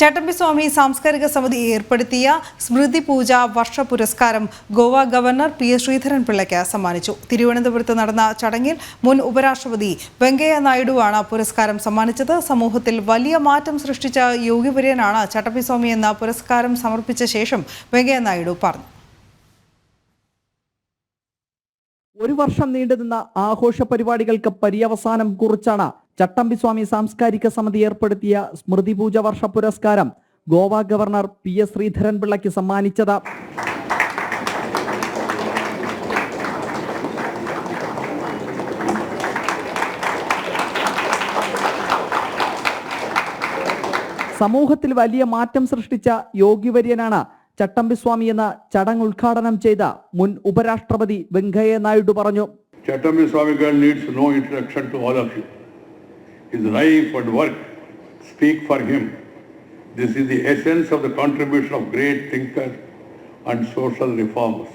ചട്ടമ്പിസ്വാമി സാംസ്കാരിക സമിതി ഏർപ്പെടുത്തിയ സ്മൃതി പൂജ വർഷ പുരസ്കാരം Goa governor P S Sreedharan പിള്ളയ്ക്ക് സമ്മാനിച്ചു. തിരുവനന്തപുരത്ത് നടന്ന ചടങ്ങിൽ മുൻ ഉപരാഷ്ട്രപതി വെങ്കയ്യ നായിഡുവാണ് പുരസ്കാരം സമ്മാനിച്ചത്. സമൂഹത്തിൽ വലിയ മാറ്റം സൃഷ്ടിച്ച യോഗിവര്യനാണ് ചട്ടമ്പിസ്വാമി എന്ന പുരസ്കാരം സമർപ്പിച്ച ശേഷം വെങ്കയ്യ നായിഡു പറഞ്ഞു. ഒരു വർഷം നീണ്ടുനിന്ന ആഘോഷ പരിപാടികൾക്ക് പര്യവസാനം കുറിച്ചാണ് ചട്ടമ്പിസ്വാമി സാംസ്കാരിക സമിതി ഏർപ്പെടുത്തിയ സ്മൃതി പൂജ വർഷ പുരസ്കാരം Goa governor P S Sreedharan പിള്ളയ്ക്ക് സമ്മാനിച്ചത് സമൂഹത്തിൽ വലിയ മാറ്റം സൃഷ്ടിച്ച യോഗിവര്യനാണ് ചട്ടമ്പിസ്വാമി എന്ന ചടങ്ങ് ഉദ്ഘാടനം ചെയ്ത മുൻ ഉപരാഷ്ട്രപതി വെങ്കയ്യ നായിഡു പറഞ്ഞു Chattampi Swami needs no introduction to all of you. His life and work. Speak for him. This is the essence of the contribution of great thinkers and social reformers.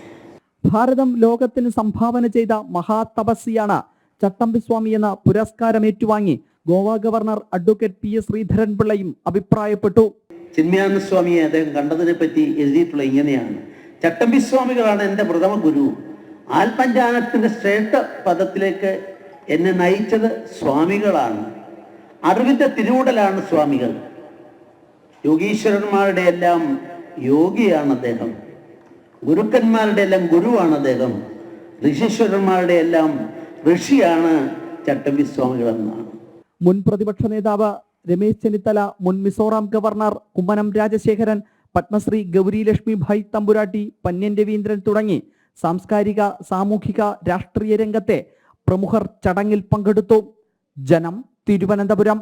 Bharatam ലോകത്തിന് സംഭാവന ചെയ്ത മഹാതപസ്വിയാണ് ചട്ടമ്പിസ്വാമി എന്ന പുരസ്കാരം ഏറ്റുവാങ്ങി Goa governor advocate P S ശ്രീധരൻപിള്ളയും അഭിപ്രായപ്പെട്ടു. ചിന്മയാനന്ദ സ്വാമിയെ അദ്ദേഹം കണ്ടതിനെ പറ്റി എഴുതിയിട്ടുള്ള ഇങ്ങനെയാണ്. ചട്ടമ്പി സ്വാമികളാണ് എന്റെ പ്രഥമ ഗുരു. ആത്മജ്ഞാനത്തിന്റെ ശ്രേഷ്ഠ പദത്തിലേക്ക് എന്നെ നയിച്ചത് സ്വാമികളാണ്. അറിവിന്റെ തിരുവുടലാണ് സ്വാമികൾ. യോഗീശ്വരന്മാരുടെ എല്ലാം യോഗിയാണ് അദ്ദേഹം. ഗുരുക്കന്മാരുടെ എല്ലാം ഗുരുവാണ് അദ്ദേഹം. ഋഷീശ്വരന്മാരുടെ എല്ലാം ഋഷിയാണ് ചട്ടമ്പി സ്വാമികൾ എന്നാണ് മുൻ പ്രതിപക്ഷ നേതാവ് രമേശ് ചെന്നിത്തല മുൻ മിസോറാം ഗവർണർ കുമ്മനം രാജശേഖരൻ പത്മശ്രീ ഗൗരി ലക്ഷ്മി ഭായ് തമ്പുരാട്ടി പന്യൻ രവീന്ദ്രൻ തുടങ്ങി സാംസ്കാരിക സാമൂഹിക രാഷ്ട്രീയ രംഗത്തെ പ്രമുഖർ ചടങ്ങിൽ പങ്കെടുത്തു. ജനം തിരുവനന്തപുരം.